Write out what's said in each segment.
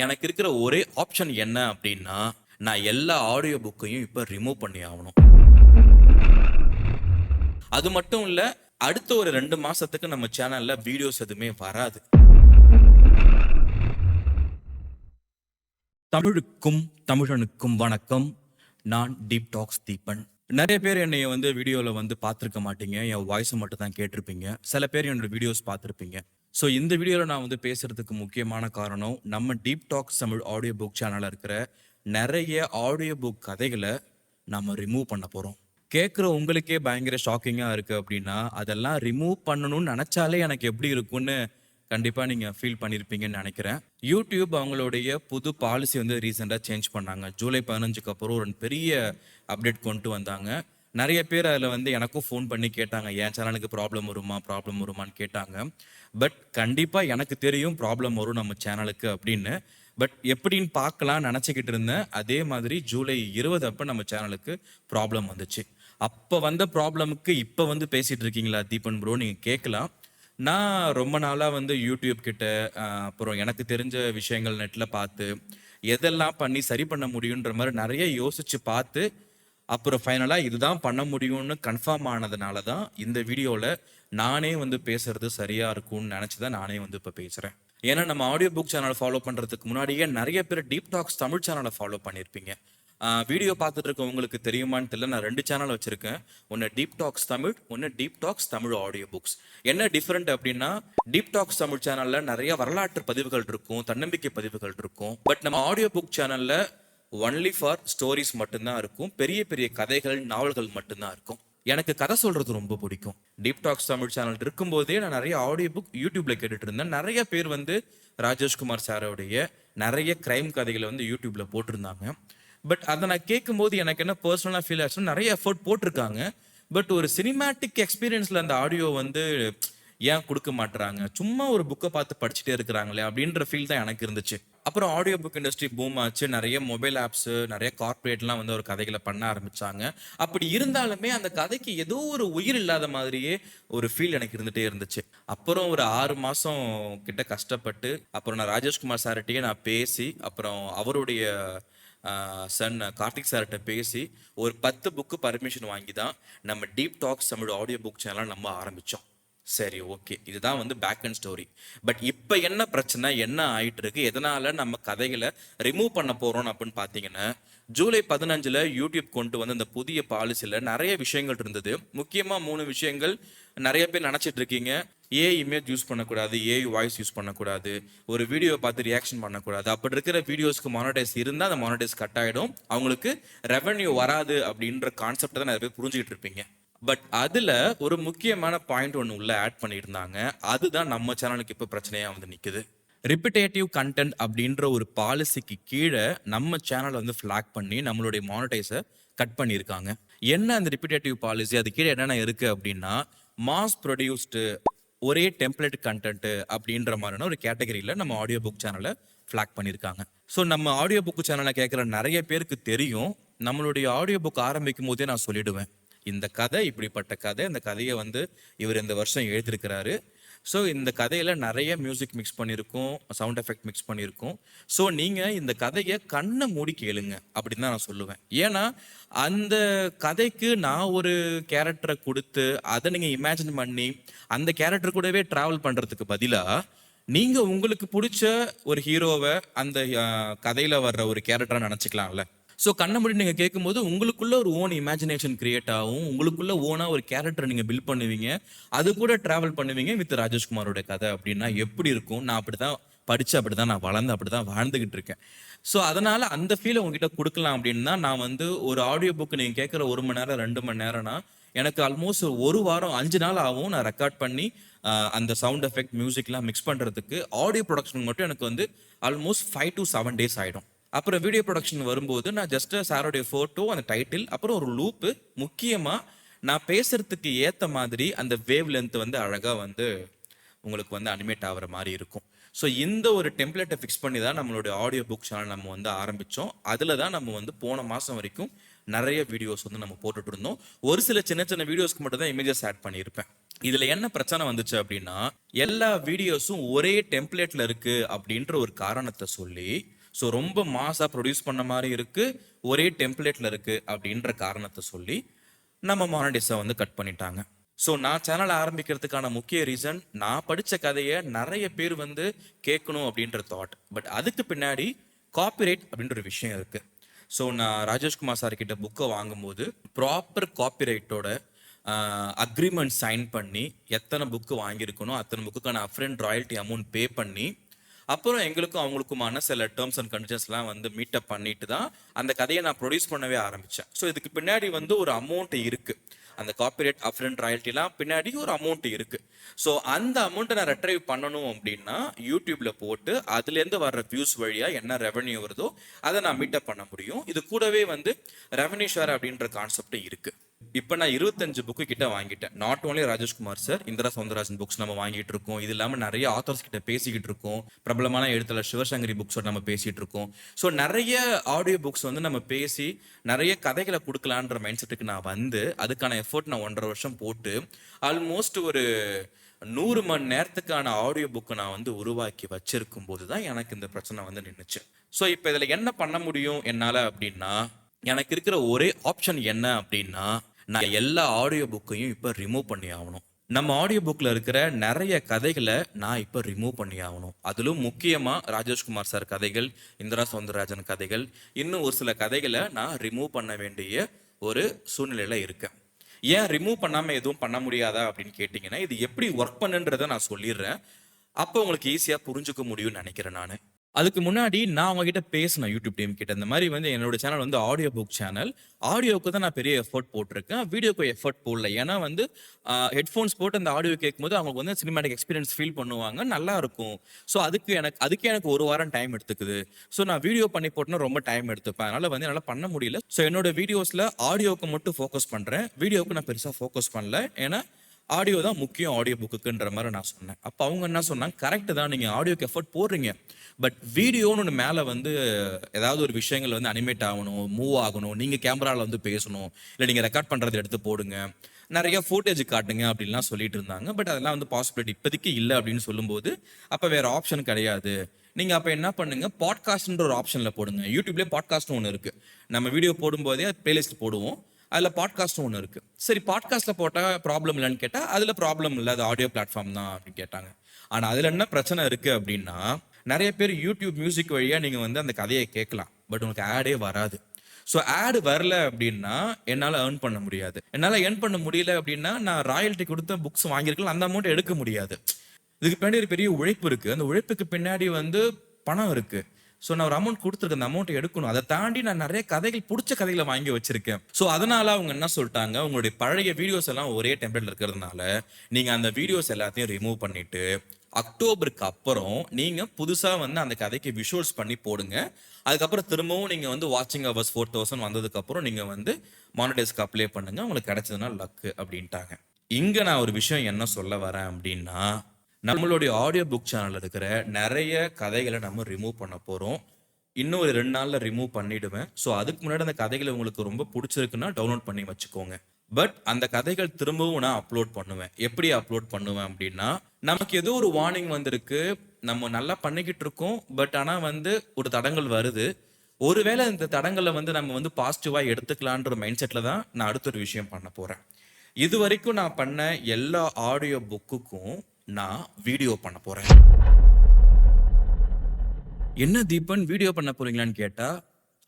எனக்கு இருக்கிற ஒரே ஆப்ஷன் என்ன அப்படின்னா நான் எல்லா ஆடியோ புக்கையும் இப்போ ரிமூவ் பண்ணி ஆகணும். அது மட்டும் இல்லை அடுத்த ஒரு ரெண்டு மாசத்துக்கு நம்ம சேனல்ல வீடியோஸ் எதுவுமே வராது. தமிழுக்கும் தமிழனுக்கும் வணக்கம். நான் டீப் டாக்ஸ் தீபன். நிறைய பேர் என்னை வந்து வீடியோவில் வந்து பார்த்துருக்க மாட்டீங்க. என் வாய்ஸை மட்டும் தான் கேட்டிருப்பீங்க. சில பேர் என்னோட வீடியோஸ் பார்த்துருப்பீங்க. ஸோ இந்த வீடியோவில் நான் வந்து பேசுறதுக்கு முக்கியமான காரணம் நம்ம deep talks Tamil audio book சேனலில் இருக்கிற நிறைய ஆடியோ புக் கதைகளை நம்ம ரிமூவ் பண்ண போகிறோம் கேட்குற உங்களுக்கே பயங்கர ஷாக்கிங்காக இருக்குது அப்படின்னா அதெல்லாம் ரிமூவ் பண்ணணும்னு நினச்சாலே எனக்கு எப்படி இருக்கும்னு கண்டிப்பாக நீங்கள் ஃபீல் பண்ணியிருப்பீங்கன்னு நினைக்கிறேன். யூடியூப் அவங்களுடைய புது பாலிசி வந்து ரீசெண்டாக சேஞ்ச் பண்ணாங்க. ஜூலை பதினஞ்சுக்கு அப்புறம் ஒரு பெரிய அப்டேட் கொண்டு வந்தாங்க. நிறைய பேர் அதில் வந்து எனக்கும் ஃபோன் பண்ணி கேட்டாங்க என் சேனலுக்கு ப்ராப்ளம் வருமா ப்ராப்ளம் வருமான்னு கேட்டாங்க. பட் கண்டிப்பாக எனக்கு தெரியும் ப்ராப்ளம் வரும் நம்ம சேனலுக்கு அப்படின்னு. பட் எப்படின்னு பார்க்கலாம் நினச்சிக்கிட்டு இருந்தேன். அதே மாதிரி ஜூலை இருபது அப்போ நம்ம சேனலுக்கு ப்ராப்ளம் வந்துச்சு. அப்போ வந்த ப்ராப்ளமுக்கு இப்போ வந்து பேசிகிட்டு இருக்கீங்களா தீபன் ப்ரோ நீங்கள் கேட்கலாம். நான் ரொம்ப நாளாக வந்து யூடியூப் கிட்ட அப்புறம் எனக்கு தெரிஞ்ச விஷயங்கள் நெட்டில் பார்த்து எதெல்லாம் பண்ணி சரி பண்ண முடியுன்ற மாதிரி நிறைய யோசித்து பார்த்து அப்புறம் ஃபைனலாக இதுதான் பண்ண முடியும்னு கன்ஃபார்ம் ஆனதுனால தான் இந்த வீடியோவில் நானே வந்து பேசுறது சரியாக இருக்கும்னு நினச்சி தான் நானே வந்து இப்போ பேசுகிறேன் ஏன்னா நம்ம ஆடியோ புக் சேனலை ஃபாலோ பண்ணுறதுக்கு முன்னாடியே நிறைய பேர் டீப் டாக்ஸ் தமிழ் சேனலை ஃபாலோ பண்ணியிருப்பீங்க வீடியோ பார்த்துட்டு இருக்க உங்களுக்கு தெரியுமான்னு தெரியல. நான் ரெண்டு சேனல் வச்சிருக்கேன். ஒன்று டீப் டாக்ஸ் தமிழ் ஒன்று deep talks Tamil audio books என்ன டிஃப்ரெண்ட் அப்படின்னா டீப் டாக்ஸ் தமிழ் சேனல்ல நிறைய வரலாற்று பதிவுகள் இருக்கும் தன்னம்பிக்கை பதிவுகள் இருக்கும். பட் நம்ம ஆடியோ புக் சேனல்ல ஒன்லி ஃபார் ஸ்டோரிஸ் மட்டும்தான் இருக்கும். பெரிய பெரிய கதைகள் நாவல்கள் மட்டும்தான் இருக்கும். எனக்கு கதை சொல்றது ரொம்ப பிடிக்கும். டீப் டாக்ஸ் தமிழ் சேனல் இருக்கும்போதே நான் நிறைய ஆடியோ புக் யூடியூப்ல கேட்டுட்டு இருந்தேன் நிறைய பேர் வந்து ராஜேஷ்குமார் சாரோடைய நிறைய கிரைம் கதைகளை வந்து யூடியூப்ல போட்டிருந்தாங்க. பட் அதை நான் கேட்கும்போது எனக்கு என்ன பர்சனலாக ஃபீல் ஆச்சுன்னா நிறைய எஃபர்ட் போட்டிருக்காங்க. பட் ஒரு சினிமேட்டிக் எக்ஸ்பீரியன்ஸில் அந்த ஆடியோ வந்து ஏன் கொடுக்க மாட்டுறாங்க சும்மா ஒரு புக்கை பார்த்து படிச்சுட்டே இருக்கிறாங்களே அப்படின்ற ஃபீல் தான் எனக்கு இருந்துச்சு. அப்புறம் ஆடியோ புக் இண்டஸ்ட்ரி பூம் ஆச்சு. நிறைய மொபைல் ஆப்ஸு நிறைய கார்ப்பரேட்லாம் வந்து ஒரு கதைகளை பண்ண ஆரம்பிச்சாங்க. அப்படி இருந்தாலுமே அந்த கதைக்கு ஏதோ ஒரு உயிர் இல்லாத மாதிரியே ஒரு ஃபீல் எனக்கு இருந்துட்டே இருந்துச்சு. அப்புறம் ஒரு ஆறு மாதம் கிட்ட கஷ்டப்பட்டு அப்புறம் நான் ராஜேஷ்குமார் சார்கிட்டயே நான் பேசி அப்புறம் அவருடைய சன் கார்த்திக் சார்கிட்ட பேசி ஒரு பத்து புக்கு பர்மிஷன் வாங்கி தான் நம்ம deep talks Tamil audio book channel நம்ம ஆரம்பித்தோம் சரி ஓகே. இதுதான் வந்து பேக் அண்ட் ஸ்டோரி பட் இப்போ என்ன பிரச்சனை? என்ன ஆயிட்டு இருக்கு எதனால நம்ம கதைகளை ரிமூவ் பண்ண போறோம் அப்படின்னு பார்த்தீங்கன்னா ஜூலை பதினஞ்சில் யூடியூப் கொண்டு வந்த இந்த புதிய பாலிசியில் நிறைய விஷயங்கள் இருந்தது. முக்கியமாக மூணு விஷயங்கள் நிறைய பேர் நினச்சிட்டு இருக்கீங்க. ஏ இமேஜ் யூஸ் பண்ணக்கூடாது ஏ வாய்ஸ் யூஸ் பண்ணக்கூடாது ஒரு வீடியோ பார்த்து ரியாக்ஷன் பண்ணக்கூடாது. அப்படி இருக்கிற வீடியோஸ்க்கு மானிட்டைஸ் இருந்தால் அந்த மானிட்டைஸ் கட் ஆகிடும் அவங்களுக்கு ரெவன்யூ வராது அப்படின்ற கான்செப்டை தான் நிறைய பேர் புரிஞ்சுக்கிட்டு இருப்பீங்க. பட் அதுல ஒரு முக்கியமான பாயிண்ட் ஒன்று உள்ள ஆட் பண்ணியிருந்தாங்க. அதுதான் நம்ம சேனலுக்கு இப்போ பிரச்சனையாக வந்து நிற்குது ரிப்பிட்டேட்டிவ் கண்டென்ட் அப்படின்ற ஒரு பாலிசிக்கு கீழே நம்ம சேனலை வந்து ஃபிளாக் பண்ணி நம்மளுடைய மானிட்டைஸை கட் பண்ணியிருக்காங்க. என்ன அந்த ரிப்பிட்டேட்டிவ் பாலிசி அது கீழே என்னென்ன இருக்குது அப்படின்னா மாஸ் ப்ரொடியூஸ்டு ஒரே டெம்ப்ளேட் கண்டென்ட்டு அப்படின்ற மாதிரியான ஒரு கேட்டகரியில் நம்ம ஆடியோ புக் சேனலை ஃப்ளாக் பண்ணியிருக்காங்க. ஸோ நம்ம ஆடியோ புக் சேனலை கேட்குற நிறைய பேருக்கு தெரியும். நம்மளுடைய ஆடியோ புக் ஆரம்பிக்கும் போதே நான் சொல்லிடுவேன். இந்த கதை இப்படிப்பட்ட கதை இந்த கதையை வந்து இவர் இந்த வருஷம் எழுதியிருக்கிறாரு. ஸோ இந்த கதையில் நிறைய மியூசிக் மிக்ஸ் பண்ணியிருக்கோம் சவுண்ட் எஃபெக்ட் மிக்ஸ் பண்ணியிருக்கோம். ஸோ நீங்கள் இந்த கதையை கண்ணை மூடி கேளுங்க அப்படின்னு தான் நான் சொல்லுவேன். ஏன்னா அந்த கதைக்கு நான் ஒரு கேரக்டரை கொடுத்து அதை நீங்கள் இமேஜின் பண்ணி அந்த கேரக்டர் கூடவே ட்ராவல் பண்ணுறதுக்கு பதிலாக நீங்கள் உங்களுக்கு பிடிச்ச ஒரு ஹீரோவை அந்த கதையில் வர்ற ஒரு கேரக்டராக நினச்சிக்கலாம்ல. ஸோ கண்ண மூடி நீங்கள் கேட்கும்போது உங்களுக்குள்ள ஒரு ஓன் இமேஜினேஷன் கிரியேட் ஆகும். உங்களுக்குள்ள ஓனாக ஒரு கேரக்டர் நீங்கள் பில்ட் பண்ணுவீங்க. அது கூட ட்ராவல் பண்ணுவீங்க வித் ராஜேஷ்குமாரோட கதை அப்படின்னா எப்படி இருக்கும்? நான் அப்படி தான் படித்து அப்படி தான் நான் வளர்ந்து அப்படிதான் வாழ்ந்துகிட்டு இருக்கேன். ஸோ அதனால் அந்த ஃபீலை உங்ககிட்ட கொடுக்கலாம் அப்படின்னா நான் வந்து ஒரு ஆடியோ புக் நீங்கள் கேட்குற ஒரு மணி நேரம் ரெண்டு மணி நேரம்னா எனக்கு ஆல்மோஸ்ட் ஒரு வாரம் அஞ்சு நாள் ஆகும் நான் ரெக்கார்ட் பண்ணி அந்த சவுண்ட் எஃபெக்ட் மியூசிக்லாம் மிக்ஸ் பண்ணுறதுக்கு ஆடியோ ப்ரொடக்ஷன் மட்டும் எனக்கு வந்து almost five to seven days ஆகிடும் அப்புறம் வீடியோ ப்ரொடக்ஷன் வரும்போது நான் ஜஸ்ட் சாரோடைய ஃபோட்டோ அந்த டைட்டில் அப்புறம் ஒரு லூப்பு முக்கியமாக நான் பேசுறதுக்கு ஏற்ற மாதிரி அந்த வேவ் லென்த் வந்து அழகாக வந்து உங்களுக்கு வந்து அனிமேட் ஆகிற மாதிரி இருக்கும். ஸோ இந்த ஒரு டெம்ப்ளேட்டை ஃபிக்ஸ் பண்ணி தான் நம்மளுடைய ஆடியோ புக் சேனல் நம்ம வந்து ஆரம்பித்தோம் அதில் தான் நம்ம வந்து போன மாதம் வரைக்கும் நிறைய வீடியோஸ் வந்து நம்ம போட்டுட்டு இருந்தோம். ஒரு சில சின்ன சின்ன வீடியோஸ்க்கு மட்டும் தான் இமேஜஸ் ஆட் பண்ணியிருப்பேன். இதில் என்ன பிரச்சனை வந்துச்சு அப்படின்னா எல்லா வீடியோஸும் ஒரே டெம்ப்ளேட்டில் இருக்குது அப்படின்ற ஒரு காரணத்தை சொல்லி ஸோ ரொம்ப மாஸாக ப்ரொடியூஸ் பண்ண மாதிரி இருக்குது ஒரே டெம்ப்ளேட்டில் இருக்குது அப்படின்ற காரணத்தை சொல்லி நம்ம மானடிஸை வந்து கட் பண்ணிட்டாங்க. ஸோ நான் சேனல் ஆரம்பிக்கிறதுக்கான முக்கிய ரீசன் நான் படித்த கதையை நிறைய பேர் வந்து கேட்கணும் அப்படின்ற தாட் பட் அதுக்கு பின்னாடி காப்பிரைட் அப்படின்ற ஒரு விஷயம் இருக்குது ஸோ நான் ராஜேஷ்குமார் சார் கிட்ட புக்கை வாங்கும்போது ப்ராப்பர் காப்பிரைட்டோட அக்ரிமெண்ட் சைன் பண்ணி எத்தனை புக்கு வாங்கியிருக்கணும் அத்தனை புக்குக்கான அஃப்ரெண்ட் ராயல்ட்டி அமௌண்ட் பே பண்ணி அப்புறம் எங்களுக்கும் அவங்களுக்குமான சில டேர்ம்ஸ் அண்ட் கண்டிஷன்ஸ்லாம் வந்து மீட்டப் பண்ணிட்டு தான் அந்த கதையை நான் ப்ரொடியூஸ் பண்ணவே ஆரம்பித்தேன் ஸோ இதுக்கு பின்னாடி வந்து ஒரு அமௌண்ட் இருக்கு. அந்த காப்பிரைட் அஃப்ரெண்ட் ராயல்ட்டிலாம் பின்னாடி ஒரு அமௌண்ட் இருக்கு. ஸோ அந்த அமௌண்ட்டை நான் ரெட்ரைவ் பண்ணணும் அப்படின்னா யூடியூப்ல போட்டு அதுலேருந்து வர்ற வியூஸ் வழியா என்ன ரெவன்யூ வருதோ அதை நான் மீட்டப் பண்ண முடியும். இது கூடவே வந்து ரெவன்யூ ஷேர் அப்படின்ற கான்செப்ட் இருக்குது இப்போ நான் இருபத்தஞ்சு புக்கு கிட்ட வாங்கிட்டேன். Not only Rajeshkumar sir Indira Soundararajan books நம்ம வாங்கிட்டு இருக்கோம். இது இல்லாமல் நிறைய ஆத்தர்ஸ் கிட்ட பேசிக்கிட்டு இருக்கோம். பிரபலமான எழுத்தாளர் சிவசங்கரி புக்ஸோட நம்ம பேசிட்டு இருக்கோம். ஸோ நிறைய ஆடியோ புக்ஸ் வந்து நம்ம பேசி நிறைய கதைகளை கொடுக்கலான்ற மைண்ட் செட்டுக்கு நான் வந்து அதுக்கான எஃபோர்ட் நான் ஒன்றரை வருஷம் போட்டு ஆல்மோஸ்ட் ஒரு நூறு மணி நேரத்துக்கான ஆடியோ புக்கை நான் வந்து உருவாக்கி வச்சிருக்கும் போது தான் எனக்கு இந்த பிரச்சனை வந்து நின்றுச்சு ஸோ இப்போ இதில் என்ன பண்ண முடியும் என்னால் அப்படின்னா எனக்கு இருக்கிற ஒரே ஆப்ஷன் என்ன அப்படின்னா நான் எல்லா ஆடியோ புக்கையும் இப்போ ரிமூவ் பண்ணி ஆகணும். நம்ம ஆடியோ புக்கில் இருக்கிற நிறைய கதைகளை நான் இப்போ ரிமூவ் பண்ணி ஆகணும். அதிலும் முக்கியமாக ராஜேஷ்குமார் சார் கதைகள் இந்திரா சௌந்தரராஜன் கதைகள் இன்னும் ஒரு சில கதைகளை நான் ரிமூவ் பண்ண வேண்டிய ஒரு சூழ்நிலையில் இருக்கேன். ஏன் ரிமூவ் பண்ணாமல் எதுவும் பண்ண முடியாதா அப்படின்னு கேட்டிங்கன்னா இது எப்படி ஒர்க் பண்ணுன்றதை நான் சொல்லிடுறேன். அப்போ உங்களுக்கு ஈஸியாக புரிஞ்சுக்க முடியும்னு நினைக்கிறேன் நான். அதுக்கு முன்னாடி நான் உங்ககிட்ட பேசினேன் யூடியூப் டீம் கிட்ட. இந்த மாதிரி வந்து என்னோட சேனல் வந்து ஆடியோ புக் சேனல் ஆடியோக்கு தான் நான் பெரிய எஃபர்ட் போட்டிருக்கேன். வீடியோக்கு எஃபர்ட் போடல. ஏன்னா வந்து ஹெட்ஃபோன்ஸ் போட்டு அந்த ஆடியோ கேட்கும்போது அவங்களுக்கு வந்து சினிமாட்டிக் எக்ஸ்பீரியன்ஸ் ஃபீல் பண்ணுவாங்க. நல்லா இருக்கும். ஸோ அதுக்கு எனக்கு அதுக்கே எனக்கு ஒரு வாரம் டைம் எடுத்துக்குது. ஸோ நான் வீடியோ பண்ணி போட்டேன்னா ரொம்ப டைம் எடுத்துப்பேன். அதனால வந்து என்னால் பண்ண முடியல. ஸோ என்னோட வீடியோஸில் ஆடியோக்கு மட்டும் ஃபோக்கஸ் பண்ணுறேன் வீடியோவுக்கு நான் பெருசாக ஃபோக்கஸ் பண்ணல. ஏன்னா ஆடியோ தான் முக்கியம் ஆடியோ புக்குன்ற மாதிரி நான் சொன்னேன். அப்போ அவங்க என்ன சொன்னாங்க? கரெக்டு தான் நீங்கள் ஆடியோக்கு எஃபர்ட் போடுறீங்க. பட் வீடியோன்னு ஒன்று மேலே வந்து ஏதாவது ஒரு விஷயங்கள் வந்து அனிமேட் ஆகணும் மூவ் ஆகணும் நீங்கள் கேமராவில் வந்து பேசணும் இல்லை நீங்கள் ரெக்கார்ட் பண்ணுறது எடுத்து போடுங்க நிறைய ஃபோட்டேஜ் காட்டுங்க அப்படின்லாம் சொல்லிட்டு இருந்தாங்க. பட் அதெல்லாம் வந்து பாசிபிலிட்டி இப்போதைக்கு இல்லை அப்படின்னு சொல்லும்போது அப்போ வேறு ஆப்ஷன் கிடையாது. நீங்கள் அப்போ என்ன பண்ணுங்க? பாட்காஸ்ட்ன்ற ஒரு ஆப்ஷனில் போடுங்க. யூடியூப்லேயே பாட்காஸ்ட்னு ஒன்று இருக்குது நம்ம வீடியோ போடும்போதே ப்ளேலிஸ்ட் போடுவோம். அதில் பாட்காஸ்ட்டும் ஒன்று இருக்குது சரி பாட்காஸ்ட்டில் போட்டால் ப்ராப்ளம் இல்லைன்னு கேட்டால் அதில் ப்ராப்ளம் இல்லை அது ஆடியோ பிளாட்ஃபார்ம் தான் அப்படின்னு கேட்டாங்க. ஆனால் அதில் என்ன பிரச்சனை இருக்குது அப்படின்னா நிறைய பேர் யூடியூப் மியூசிக் வழியாக நீங்கள் வந்து அந்த கதையை கேட்கலாம். பட் உங்களுக்கு ஆடே வராது. ஸோ ஆடு வரல அப்படின்னா என்னால் ஏர்ன் பண்ண முடியாது. என்னால் ஏர்ன் பண்ண முடியல அப்படின்னா நான் ராயல்ட்டி கொடுத்த புக்ஸ் வாங்கியிருக்கலாம். அந்த அமௌண்ட் எடுக்க முடியாது. இதுக்கு பின்னாடி ஒரு பெரிய உழைப்பு இருக்குது அந்த உழைப்புக்கு பின்னாடி வந்து பணம் இருக்குது ஸோ நான் ஒரு அமௌண்ட் கொடுத்துருக்கேன் அந்த அமௌண்ட் எடுக்கணும். அதை தாண்டி நான் நிறைய கதைகள் பிடிச்ச கதைகளை வாங்கி வச்சிருக்கேன். ஸோ அதனால அவங்க என்ன சொல்லிட்டாங்க உங்களுடைய பழைய வீடியோஸ் எல்லாம் ஒரே டெம்ப்ளேட்ல இருக்கிறதுனால நீங்கள் அந்த வீடியோஸ் எல்லாத்தையும் ரிமூவ் பண்ணிட்டு அக்டோபருக்கு அப்புறம் நீங்கள் புதுசாக வந்து அந்த கதைக்கு விஷுவல்ஸ் பண்ணி போடுங்க. அதுக்கப்புறம் திரும்பவும் நீங்கள் வந்து வாட்சிங் ஹவர்ஸ் ஃபோர் தௌசண்ட் வந்ததுக்கப்புறம் நீங்கள் வந்து மானிடைஸ்க்கு அப்ளை பண்ணுங்கள் உங்களுக்கு கிடைச்சதுன்னா லக்கு அப்படின்ட்டாங்க. இங்கே நான் ஒரு விஷயம் என்ன சொல்ல வரேன் அப்படின்னா நம்மளுடைய ஆடியோ புக் சேனலில் இருக்கிற நிறைய கதைகளை நம்ம ரிமூவ் பண்ண போறோம். இன்னும் ஒரு ரெண்டு நாள்ல ரிமூவ் பண்ணிடுவேன். ஸோ அதுக்கு முன்னாடி அந்த கதைகளை உங்களுக்கு ரொம்ப பிடிச்சிருக்குன்னா டவுன்லோட் பண்ணி வச்சுக்கோங்க. பட் அந்த கதைகள் திரும்பவும் நான் அப்லோட் பண்ணுவேன். எப்படி அப்லோட் பண்ணுவேன் அப்படின்னா நமக்கு ஏதோ ஒரு வார்னிங் வந்திருக்கு. நம்ம நல்லா பண்ணிக்கிட்டு இருக்கோம். பட் ஆனா வந்து ஒரு தடங்கள் வருது. ஒருவேளை இந்த தடங்களை வந்து நம்ம வந்து பாசிட்டிவா எடுத்துக்கலான்ற மைண்ட் செட்ல தான் நான் அடுத்த ஒரு விஷயம் பண்ண போறேன். இது வரைக்கும் நான் பண்ண எல்லா ஆடியோ புக்குக்கும் நான் வீடியோ பண்ண போறேன். என்ன தீபன் வீடியோ பண்ண போறீங்களான்னு கேட்டா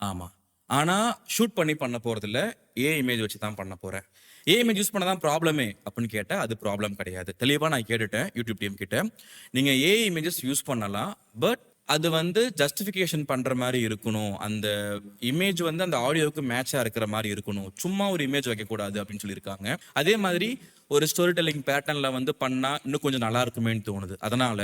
ஆமா. ஆனா ஷூட் பண்ணி பண்ண போறது இல்ல ஏ இமேஜ் வச்சு தான் பண்ண போறேன். ஏ இமேஜ் யூஸ் பண்ண தான் ப்ராப்ளமே அப்படின்னு கேட்டால் அது ப்ராப்ளம் கிடையாது. தெளிவாக நான் கேட்டுட்டேன் யூடியூப் டீம் கிட்ட. நீங்கள் ஏ இமேஜஸ் யூஸ் பண்ணலாம் பட் அது வந்து ஜஸ்டிஃபிகேஷன் பண்ற மாதிரி இருக்கணும். அந்த இமேஜ் வந்து அந்த ஆடியோவுக்கு மேட்சா இருக்கிற மாதிரி இருக்கணும். சும்மா ஒரு இமேஜ் வைக்கக்கூடாது அப்படின்னு சொல்லியிருக்காங்க. அதே மாதிரி ஒரு ஸ்டோரி டெல்லிங் பேட்டர்ன்ல வந்து பண்ணா இன்னும் கொஞ்சம் நல்லா இருக்குமேன்னு தோணுது. அதனால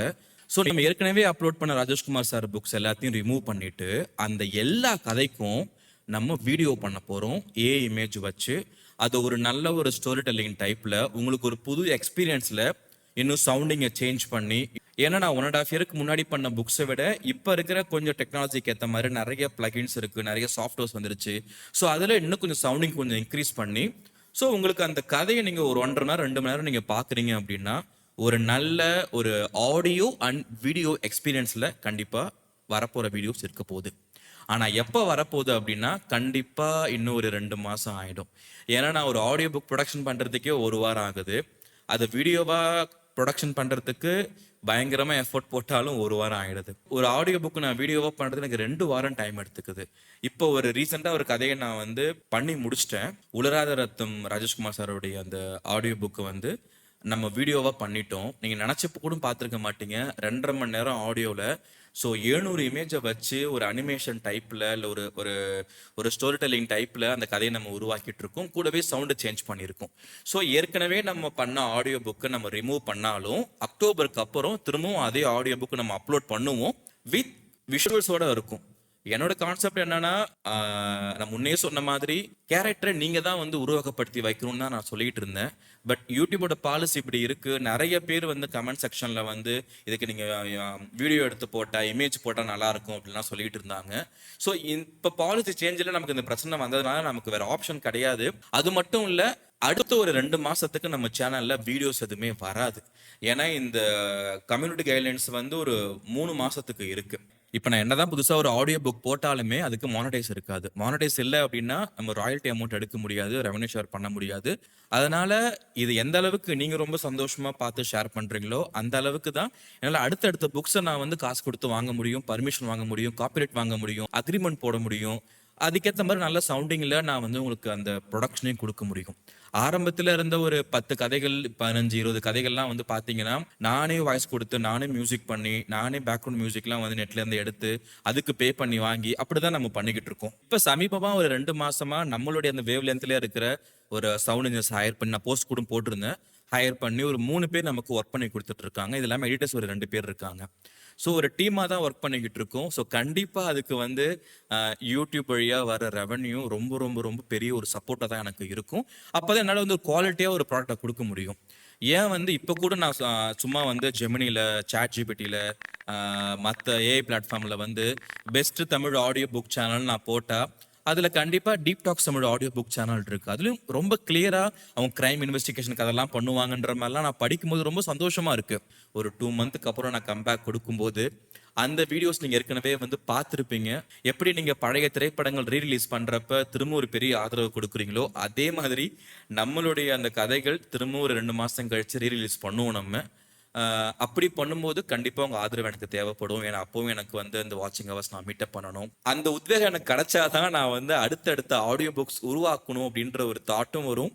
ஸோ நம்ம ஏற்கனவே அப்லோட் பண்ண ராஜேஷ்குமார் சார் புக்ஸ் எல்லாத்தையும் ரிமூவ் பண்ணிட்டு அந்த எல்லா கதைக்கும் நம்ம வீடியோ பண்ண போறோம். ஏ இமேஜ் வச்சு அது ஒரு நல்ல ஒரு ஸ்டோரி டெல்லிங் டைப்ல உங்களுக்கு ஒரு புது எக்ஸ்பீரியன்ஸ்ல இன்னும் சவுண்டிங்கை சேஞ்ச் பண்ணி ஏன்னா நான் ஒன் அண்ட் ஆஃப் இயருக்கு முன்னாடி பண்ண புக்ஸை விட இப்போ இருக்கிற கொஞ்சம் டெக்னாலஜிக்கு ஏற்ற மாதிரி நிறைய பிளகின்ஸ் இருக்குது நிறைய சாஃப்ட்வேர்ஸ் வந்துருச்சு. ஸோ அதில் இன்னும் கொஞ்சம் சவுண்டிங் கொஞ்சம் இன்க்ரீஸ் பண்ணி ஸோ உங்களுக்கு அந்த கதையை நீங்கள் ஒரு ஒன்றரை நேரம் ரெண்டு மணி நேரம் நீங்கள் பார்க்குறீங்க அப்படின்னா ஒரு நல்ல ஒரு ஆடியோ அண்ட் வீடியோ எக்ஸ்பீரியன்ஸில் கண்டிப்பாக வரப்போகிற வீடியோஸ் இருக்க போகுது. ஆனால் எப்போ வரப்போகுது அப்படின்னா கண்டிப்பாக இன்னும் ஒரு ரெண்டு மாதம் ஆகிடும் ஏன்னா நான் ஒரு ஆடியோ புக் ப்ரொடக்ஷன் பண்ணுறதுக்கே ஒரு வாரம் ஆகுது. அது வீடியோவாக ப்ரொடக்ஷன் பண்ணுறதுக்கு பயங்கரமாக எஃபோர்ட் போட்டாலும் ஒரு வாரம் ஆகிடுது ஒரு ஆடியோ புக்கு நான் வீடியோவாக பண்ணுறது எனக்கு ரெண்டு வாரம் டைம் எடுத்துக்குது. இப்போ ஒரு ரீசெண்டாக ஒரு கதையை நான் வந்து பண்ணி முடிச்சிட்டேன். உலராத ரத்தம் ராஜேஷ்குமார் சாருடைய அந்த ஆடியோ புக்கு வந்து நம்ம வீடியோவாக பண்ணிட்டோம். நீங்கள் நினச்சப்ப கூட பார்த்துருக்க மாட்டீங்க. ரெண்டரை மணி நேரம் ஆடியோவில் ஸோ எழுநூறு இமேஜை வச்சு ஒரு அனிமேஷன் டைப்பில் இல்லை ஒரு ஒரு ஒரு ஸ்டோரி டெல்லிங் டைப்பில் அந்த கதையை நம்ம உருவாக்கிட்டு இருக்கோம் கூடவே சவுண்டு சேஞ்ச் பண்ணியிருக்கோம். ஸோ ஏற்கனவே நம்ம பண்ண ஆடியோ புக்கை நம்ம ரிமூவ் பண்ணாலும் அக்டோபருக்கு அப்புறம் திரும்பவும் அதே ஆடியோ புக்கு நம்ம அப்லோட் பண்ணுவோம். வித் விஷுவல்ஸோட இருக்கும். என்னோட கான்செப்ட் என்னன்னா நான் முன்னே சொன்ன மாதிரி கேரக்டரை நீங்க தான் வந்து உருவகப்படுத்தி வைக்கணும்னு தான் நான் சொல்லிட்டு இருந்தேன். பட் யூடியூபோட பாலிசி இப்படி இருக்கு. நிறைய பேர் வந்து கமெண்ட் செக்ஷன்ல வந்து இதுக்கு நீங்க வீடியோ எடுத்து போட்டா இமேஜ் போட்டா நல்லா இருக்கும் அப்படிலாம் சொல்லிட்டு இருந்தாங்க. ஸோ இப்போ பாலிசி சேஞ்சில் நமக்கு இந்த பிரச்சனை வந்ததுனால நமக்கு வேற ஆப்ஷன் கிடையாது. அது மட்டும் இல்ல அடுத்த ஒரு ரெண்டு மாசத்துக்கு நம்ம சேனல்ல வீடியோஸ் எதுவுமே வராது. ஏன்னா இந்த கம்யூனிட்டி கைட்லைன்ஸ் வந்து ஒரு மூணு மாசத்துக்கு இருக்கு. இப்போ நான் என்னதான் புதுசா ஒரு ஆடியோ புக் போட்டாலுமே அதுக்கு மானடைஸ் இருக்காது. மானடைஸ் இல்லை அப்படின்னா நம்ம ராயல்ட்டி அமௌண்ட் எடுக்க முடியாது ரெவன்யூ ஷேர் பண்ண முடியாது. அதனால இது எந்த அளவுக்கு நீங்க ரொம்ப சந்தோஷமா பார்த்து ஷேர் பண்றீங்களோ அந்த அளவுக்கு தான் என்னால் அடுத்தடுத்த புக்ஸை நான் வந்து காசு கொடுத்து வாங்க முடியும் பர்மிஷன் வாங்க முடியும் காப்பிரைட் வாங்க முடியும் அக்ரிமெண்ட் போட முடியும். அதுக்கேற்ற மாதிரி நல்ல சவுண்டிங்கில் நான் வந்து உங்களுக்கு அந்த ப்ரொடக்ஷனையும் கொடுக்க முடியும். ஆரம்பத்தில் இருந்த ஒரு பத்து கதைகள் பதினஞ்சு இருபது கதைகள்லாம் வந்து பார்த்தீங்கன்னா நானே வாய்ஸ் கொடுத்து நானே மியூசிக் பண்ணி நானே பேக்ரவுண்ட் மியூசிக்லாம் வந்து நெட்லேருந்து எடுத்து அதுக்கு பே பண்ணி வாங்கி அப்படிதான் நம்ம பண்ணிக்கிட்டு இருக்கோம். இப்போ சமீபமாக ஒரு ரெண்டு மாசமா நம்மளுடைய அந்த வேவ் லென்த்லேயே இருக்கிற ஒரு சவுண்ட் இன்ஜினியர்ஸ் ஹையர் பண்ணி நான் போஸ்ட் கூட போட்டிருந்தேன். ஹையர் பண்ணி ஒரு மூணு பேர் நமக்கு ஒர்க் பண்ணி கொடுத்துட்டு இருக்காங்க. இது இல்லாமல் எடிட்டர்ஸ் ஒரு ரெண்டு பேர் இருக்காங்க. ஸோ ஒரு டீமாக தான் ஒர்க் பண்ணிக்கிட்டு இருக்கோம் ஸோ கண்டிப்பாக அதுக்கு வந்து யூடியூப் வழியாக வர ரெவன்யூ ரொம்ப ரொம்ப ரொம்ப பெரிய ஒரு சப்போர்ட்டாக தான் எனக்கு இருக்கும். அப்போ தான் என்னால் வந்து ஒரு குவாலிட்டியாக ஒரு ப்ராடக்டை கொடுக்க முடியும். ஏன் வந்து இப்போ கூட நான் சும்மா வந்து ஜெமினியில் சாட் ஜிபிட்டியில் மற்ற ஏஐ பிளாட்ஃபார்மில் வந்து best Tamil audio book channel நான் போட்டால் அதில் கண்டிப்பாக deep talks Tamil audio book channel இருக்குது அதுலேயும் ரொம்ப கிளியராக அவங்க க்ரைம் இன்வெஸ்டிகேஷனுக்கு அதெல்லாம் பண்ணுவாங்கன்ற மாதிரிலாம் நான் படிக்கும்போது ரொம்ப சந்தோஷமாக இருக்குது ஒரு டூ மந்த்துக்கு அப்புறம் நான் கம்பேக் கொடுக்கும்போது அந்த வீடியோஸ் நீங்கள் ஏற்கனவே வந்து பார்த்துருப்பீங்க. எப்படி நீங்கள் பழைய திரைப்படங்கள் ரீரிலீஸ் பண்ணுறப்ப திரும்ப ஒரு பெரிய ஆதரவு கொடுக்குறீங்களோ அதே மாதிரி நம்மளுடைய அந்த கதைகள் திரும்ப ஒரு ரெண்டு மாதம் கழித்து ரீரிலீஸ் பண்ணுவோம் நம்ம. அப்படி பண்ணும்போது கண்டிப்பாக உங்கள் ஆதரவு எனக்கு தேவைப்படும். ஏன்னா அப்பவும் எனக்கு வந்து அந்த வாட்சிங் ஹவர்ஸ் நான் மீட்டப் பண்ணணும். அந்த உத்வேகம் எனக்கு கிடைச்சாதான் நான் வந்து அடுத்தடுத்த ஆடியோ புக்ஸ் உருவாக்கணும் அப்படின்ற ஒரு தாட்டும் வரும்.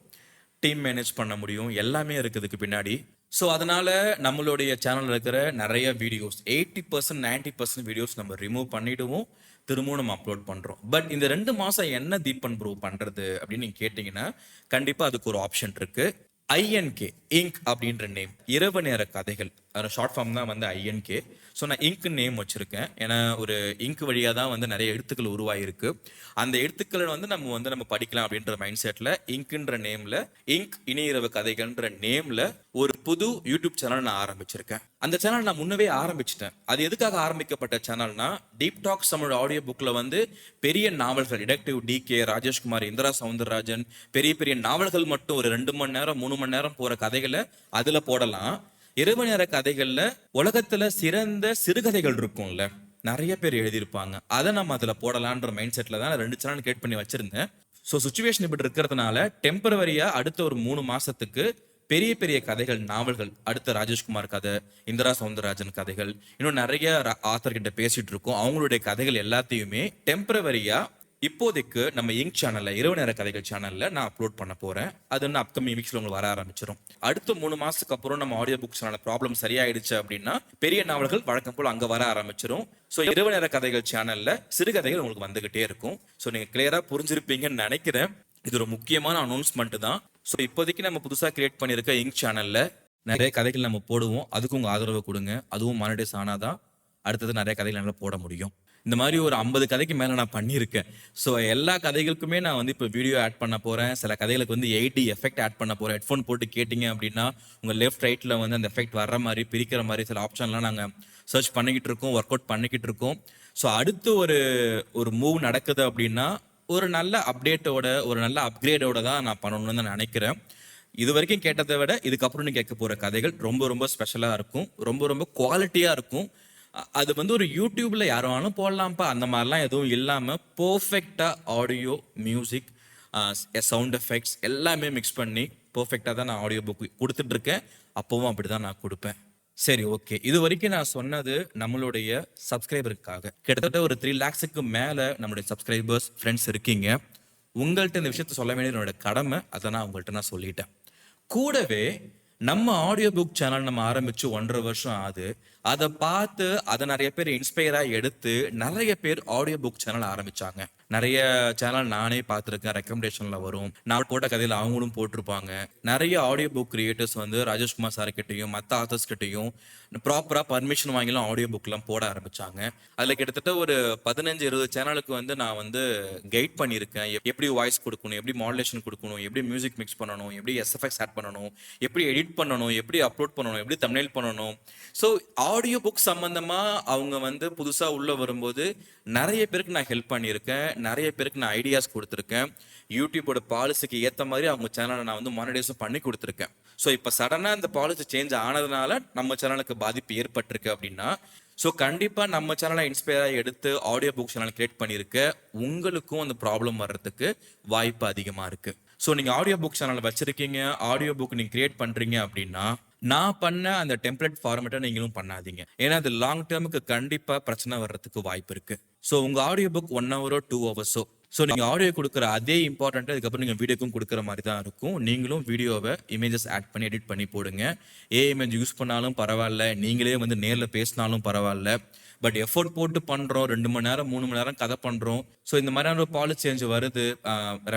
டீம் மேனேஜ் பண்ண முடியும். எல்லாமே இருக்குதுக்கு பின்னாடி. ஸோ அதனால நம்மளுடைய சேனலில் இருக்கிற நிறைய videos eighty percent ninety percent videos நம்ம ரிமூவ் பண்ணிடுவோம். திரும்பவும் நம்ம அப்லோட் பண்ணுறோம் பட் இந்த ரெண்டு மாதம் என்ன தீபன் ப்ரூவ் பண்ணுறது அப்படின்னு நீங்கள் கேட்டிங்கன்னா கண்டிப்பாக அதுக்கு ஒரு ஆப்ஷன் இருக்குது ஐஎன்கே இங்க் அப்படின்ற நேம் இரவு நேர கதைகள். ஷார்ட் ஃபார்ம் தான் வந்து ஐஎன்கே ஸோ நான் இங்க் நேம் வச்சுருக்கேன். ஏன்னா ஒரு இங்க் வழியாக தான் வந்து நிறைய எழுத்துக்கள் உருவாகிருக்கு அந்த எழுத்துக்களை வந்து நம்ம வந்து நம்ம படிக்கலாம் அப்படின்ற மைண்ட் செட்டில் இங்க்ன்ற நேமில் இங்க் இணையரவு கதைகள்ன்ற நேமில் ஒரு புது யூடியூப் சேனல் நான் ஆரம்பிச்சிருக்கேன். அந்த சேனல் நான் முன்னவே ஆரம்பிச்சிட்டேன். அது எதுக்காக ஆரம்பிக்கப்பட்ட சேனல்னா டீப் டாக்ஸ் தமிழ் ஆடியோ புக்கில் வந்து பெரிய நாவல்கள் detective T K Rajeshkumar Indira Soundararajan பெரிய பெரிய நாவல்கள் மட்டும் ஒரு ரெண்டு மணி நேரம் மூணு மணி நேரம் போகிற கதைகளை அதில் போடலாம். இரவு நேர கதைகள்ல உலகத்துல சிறந்த சிறுகதைகள் இருக்கும்ல. நிறைய பேர் எழுதியிருப்பாங்க. அதை நம்ம அதுல போடலான்ற மைண்ட் செட்ல தான் நான் ரெண்டு சேனல் கிரியேட் பண்ணி வச்சிருந்தேன். ஸோ சுச்சுவேஷன் இப்படி இருக்கிறதுனால டெம்பரவரியா அடுத்த ஒரு மூணு மாசத்துக்கு பெரிய பெரிய கதைகள் நாவல்கள் அடுத்த ராஜேஷ்குமார் கதை இந்திரா சவுந்தரராஜன் கதைகள் இன்னும் நிறைய ஆத்தர்கிட்ட பேசிட்டு இருக்கோம். அவங்களுடைய கதைகள் எல்லாத்தையுமே டெம்பரவரியா இப்போதைக்கு நம்ம இங்க் சேனல்ல இரவு நேர கதைகள் சேனல்ல நான் அப்லோட் பண்ண போறேன். அது இன்னும் அப்கமிங் வீக்ஸ்ல உங்களுக்கு வர ஆரம்பிச்சிடும் அடுத்த மூணு மாசத்துக்கு அப்புறம் நம்ம ஆடியோ புக்ஸ்னால ப்ராப்ளம் சரியாயிடுச்சு அப்படின்னா பெரிய நாவல்கள் வழக்கம் போல் அங்க வர ஆரம்பிச்சிடும் ஸோ இரவு நேர கதைகள் சேனல்ல சிறுகதைகள் உங்களுக்கு வந்துகிட்டே இருக்கும். ஸோ நீங்க கிளியரா புரிஞ்சிருப்பீங்கன்னு நினைக்கிறேன். இது ஒரு முக்கியமான அனௌன்ஸ்மெண்ட் தான். ஸோ இப்போதைக்கு நம்ம புதுசா கிரியேட் பண்ணியிருக்க இங்க் சேனல்ல நிறைய கதைகள் நம்ம போடுவோம். அதுக்கு உங்க ஆதரவு கொடுங்க. அதுவும் மானிடைஸ் ஆனாதான் அடுத்தது நிறைய கதைகள் நல்லா போட முடியும். இந்த மாதிரி ஒரு ஐம்பது கதைக்கு மேலே நான் பண்ணியிருக்கேன். ஸோ எல்லா கதைகளுக்குமே நான் வந்து இப்போ வீடியோ ஆட் பண்ண போகிறேன் சில கதைகளுக்கு வந்து எயிட்டி எஃபெக்ட் ஆட் பண்ண போகிறேன் ஹெட்ஃபோன் போட்டு கேட்டிங்க அப்படின்னா உங்கள் லெஃப்ட் ரைட்டில் வந்து அந்த எஃபெக்ட் வர்ற மாதிரி பிரிக்கிற மாதிரி சில ஆப்ஷன்லாம் நாங்கள் சர்ச் பண்ணிக்கிட்டு இருக்கோம் ஒர்க் அவுட் பண்ணிக்கிட்டு இருக்கோம். ஸோ அடுத்து ஒரு ஒரு மூவ் நடக்குது அப்படின்னா ஒரு நல்ல அப்டேட்டோட ஒரு நல்ல அப்கிரேடோட தான் நான் பண்ணணும்னு தான் நினைக்கிறேன். இது வரைக்கும் கேட்டதை விட இதுக்கப்புறம் நீ கேட்க போகிற கதைகள் ரொம்ப ரொம்ப ஸ்பெஷலாக இருக்கும். ரொம்ப ரொம்ப குவாலிட்டியாக இருக்கும். அது வந்து ஒரு யூடியூப்ல யார் வேணாலும் போடலாம்ப்பா. அந்த மாதிரிலாம் எதுவும் இல்லாமல் பர்ஃபெக்டா ஆடியோ மியூசிக் சவுண்ட் எஃபெக்ட்ஸ் எல்லாமே மிக்ஸ் பண்ணி பர்ஃபெக்டாக தான் நான் ஆடியோ புக் கொடுத்துட்டு இருக்கேன் அப்பவும் அப்படி தான் நான் கொடுப்பேன். சரி ஓகே இது வரைக்கும் நான் சொன்னது நம்மளுடைய சப்ஸ்கிரைபருக்காக கிட்டத்தட்ட ஒரு த்ரீ லேக்ஸுக்கு மேலே நம்மளுடைய சப்ஸ்கிரைபர்ஸ் ஃப்ரெண்ட்ஸ் இருக்கீங்க. உங்கள்கிட்ட இந்த விஷயத்த சொல்ல வேண்டிய என்னோட கடமை. அதை நான் உங்கள்கிட்ட நான் சொல்லிட்டேன். கூடவே நம்ம ஆடியோ புக் சேனல் நம்ம ஆரம்பிச்சு ஒன்றரை வருஷம் ஆகுது. அதை பார்த்து அதை நிறைய பேர் இன்ஸ்பயராக எடுத்து நிறைய பேர் ஆடியோ புக் சேனல் ஆரம்பிச்சாங்க. நிறைய சேனல் நானே பார்த்துருக்கேன். ரெக்கமெண்டேஷன்ல வரும். நான் போட்ட கதையில அவங்களும் போட்டிருப்பாங்க. நிறைய ஆடியோ புக் கிரியேட்டர்ஸ் வந்து ராஜேஷ்குமார் சார் கிட்டையும் மற்ற ஆத்தர்ஸ் கிட்டையும் ப்ராப்பராக பர்மிஷன் வாங்கிலாம் ஆடியோ புக்லாம் போட ஆரம்பிச்சாங்க. அதில் கிட்டத்தட்ட ஒரு பதினஞ்சு இருபது சேனலுக்கு வந்து நான் வந்து கைட் பண்ணியிருக்கேன். எப்படி வாய்ஸ் கொடுக்கணும் எப்படி மாடுலேஷன் கொடுக்கணும் எப்படி மியூசிக் மிக்ஸ் பண்ணணும் எப்படி எஸ்எஃப்எக்ஸ் ஆட் பண்ணணும் எப்படி எடிட் பண்ணணும் எப்படி அப்லோட் பண்ணணும் எப்படி தமிழ் பண்ணணும். ஸோ ஆடியோ புக் சம்மந்தமாக அவங்க வந்து புதுசாக உள்ளே வரும்போது நிறைய பேருக்கு நான் ஹெல்ப் பண்ணியிருக்கேன். நிறைய பேருக்கு நான் ஐடியாஸ் கொடுத்துருக்கேன். யூடியூபோட பாலிசிக்கு ஏற்ற மாதிரி அவங்க சேனலை நான் வந்து மானிடைஸும் பண்ணி கொடுத்துருக்கேன். ஸோ இப்போ சடனாக இந்த பாலிசி சேஞ்ச் ஆனதுனால நம்ம சேனலுக்கு பாதிப்பு ஏற்பட்டிருக்கு அப்படின்னா ஸோ கண்டிப்பாக நம்ம சேனலை இன்ஸ்பயராக எடுத்து ஆடியோ புக் சேனல் கிரியேட் பண்ணியிருக்க உங்களுக்கும் அந்த ப்ராப்ளம் வர்றதுக்கு வாய்ப்பு அதிகமாக இருக்குது ஸோ நீங்கள் ஆடியோ புக் சேனல் வச்சுருக்கீங்க ஆடியோ புக் நீங்கள் கிரியேட் பண்ணுறீங்க அப்படின்னா நான் பண்ண அந்த டெம்ப்ளேட் ஃபார்மேட்டை நீங்களும் பண்ணாதீங்க. ஏன்னா அது லாங் டேர்முக்கு கண்டிப்பாக பிரச்சனை வர்றதுக்கு வாய்ப்பு இருக்குது ஸோ உங்கள் ஆடியோ புக் ஒன் ஹவரோ டூ ஹவர்ஸோ ஸோ நீங்கள் ஆடியோ கொடுக்குற அதே இம்பார்ட்டண்ட்டாக அதுக்கப்புறம் நீங்கள் வீடியோக்கும் கொடுக்குற மாதிரி தான் இருக்கும். நீங்களும் வீடியோவை இமேஜஸ் ஆட் பண்ணி எடிட் பண்ணி போடுங்க. ஏ இமேஜ் யூஸ் பண்ணாலும் பரவாயில்ல. நீங்களே வந்து நேரில் பேசினாலும் பரவாயில்ல. பட் எஃபோர்ட் போட்டு பண்ணுறோம் ரெண்டு மணி நேரம் மூணு மணி நேரம் கதை பண்ணுறோம் ஸோ இந்த மாதிரியான ஒரு பாலிசி சேஞ்ச் வருது.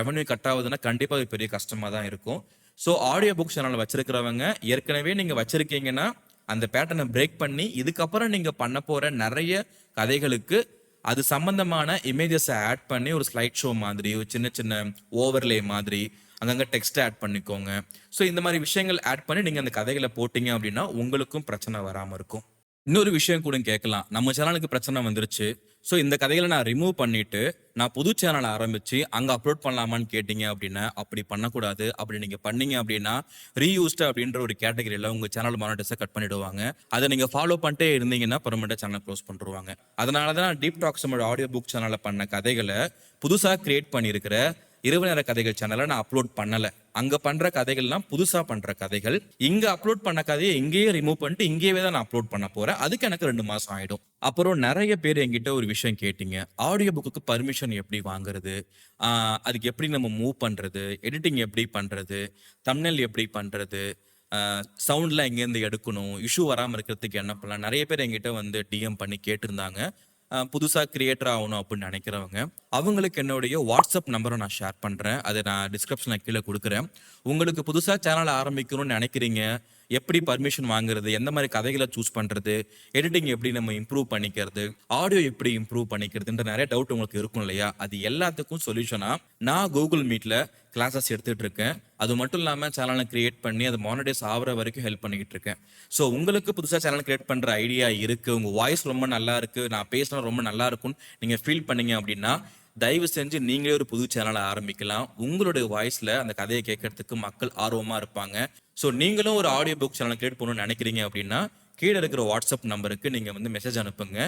ரெவன்யூ கட் ஆகுதுன்னா கண்டிப்பாக அது பெரிய கஷ்டமாக தான் இருக்கும். ஸோ ஆடியோ புக் சேனல் வச்சிருக்கிறவங்க ஏற்கனவே நீங்கள் வச்சிருக்கீங்கன்னா அந்த பேட்டர்னை பிரேக் பண்ணி இதுக்கப்புறம் நீங்கள் பண்ண போகிற நிறைய கதைகளுக்கு அது சம்பந்தமான இமேஜஸை ஆட் பண்ணி ஒரு ஸ்லைட் ஷோ மாதிரி ஒரு சின்ன சின்ன ஓவர்லே மாதிரி அங்கங்கே டெக்ஸ்ட்டை ஆட் பண்ணிக்கோங்க. ஸோ இந்த மாதிரி விஷயங்கள் ஆட் பண்ணி நீங்கள் அந்த கதைகளை போட்டிங்க அப்படின்னா உங்களுக்கும் பிரச்சனை வராமல் இருக்கும். இன்னொரு விஷயம் கூட கேட்கலாம். நம்ம சேனலுக்கு பிரச்சனை வந்துருச்சு. ஸோ இந்த கதைகளை நான் ரிமூவ் பண்ணிட்டு நான் புது சேனலை ஆரம்பிச்சு அங்கே அப்லோட் பண்ணலாமான்னு கேட்டீங்க அப்படின்னா அப்படி பண்ணக்கூடாது. அப்படி நீங்கள் பண்ணீங்க அப்படின்னா ரீயூஸ்டு அப்படின்ற ஒரு கேட்டகரியில் உங்கள் சேனல் மானிட்டர்ஸை கட் பண்ணிடுவாங்க. அதை நீங்கள் ஃபாலோ பண்ணிட்டே இருந்தீங்கன்னா பர்மனெண்ட்டாக சேனல் க்ளோஸ் பண்ணிடுவாங்க. அதனால தான் நான் டீப் டாக்ஸ் நம்மளோட ஆடியோ புக் சேனலில் பண்ண கதைகளை புதுசாக கிரியேட் பண்ணியிருக்கிற இரவு நேர கதைகள் சேனலை நான் அப்லோட் பண்ணலை. அங்க பண்ற கதைகள்லாம் புதுசா பண்ற கதைகள். இங்க அப்லோட் பண்ண கதையை இங்கேயே ரிமூவ் பண்ணிட்டு இங்கேயே தான் நான் அப்லோட் பண்ண போறேன். அதுக்கு எனக்கு ரெண்டு மாசம் ஆயிடும். அப்புறம் நிறைய பேர் என்கிட்ட ஒரு விஷயம் கேட்டீங்க. ஆடியோ புக்குக்கு பர்மிஷன் எப்படி வாங்குறது? அதுக்கு எப்படி நம்ம மூவ் பண்றது? எடிட்டிங் எப்படி பண்றது? தம்னல் எப்படி பண்றது? சவுண்ட்லாம் எங்கேருந்து எடுக்கணும்? இஷ்யூ வராமல் இருக்கிறதுக்கு என்ன பண்ணலாம்? நிறைய பேர் என்கிட்ட வந்து டிஎம் பண்ணி கேட்டிருந்தாங்க. புதுசாக கிரியேட்டர் ஆகணும் அப்படின்னு நினைக்கிறவங்க அவங்களுக்கு என்னுடைய வாட்ஸ்அப் நம்பரை நான் ஷேர் பண்ணுறேன் அதை நான் டிஸ்கிரிப்ஷனில் கீழே கொடுக்குறேன். உங்களுக்கு புதுசாக சேனல் ஆரம்பிக்கணும்னு நினைக்கிறீங்க எப்படி பர்மிஷன் வாங்குறது எந்த மாதிரி கதைகளை சூஸ் பண்றது எடிட்டிங் எப்படி நம்ம இம்ப்ரூவ் பண்ணிக்கிறது ஆடியோ எப்படி இம்ப்ரூவ் பண்ணிக்கிறதுன்ற நிறைய டவுட் உங்களுக்கு இருக்கும் இல்லையா? அது எல்லாத்துக்கும் சொல்யூஷனா நான் கூகுள் மீட்ல கிளாஸஸ் எடுத்துட்டு இருக்கேன். அது மட்டும் இல்லாமல் சேனலை கிரியேட் பண்ணி அது மானிடைஸ் ஆகிற வரைக்கும் ஹெல்ப் பண்ணிக்கிட்டு இருக்கேன். ஸோ உங்களுக்கு புதுசாக சேனல் கிரியேட் பண்ணுற ஐடியா இருக்கு உங்கள் வாய்ஸ் ரொம்ப நல்லா இருக்கு நான் பேசினா ரொம்ப நல்லா இருக்கும்னு நீங்கள் ஃபீல் பண்ணீங்க அப்படின்னா தயவு செஞ்சு நீங்களே ஒரு புது சேனலை ஆரம்பிக்கலாம். உங்களுடைய வாய்ஸ்ல அந்த கதையை கேட்கறதுக்கு மக்கள் ஆர்வமா இருப்பாங்க. ஸோ நீங்களும் ஒரு ஆடியோ புக் சேனல் கிரியேட் பண்ணணும்னு நினைக்கிறீங்க அப்படின்னா கீழே இருக்கிற வாட்ஸ்அப் நம்பருக்கு நீங்கள் வந்து மெசேஜ் அனுப்புங்க.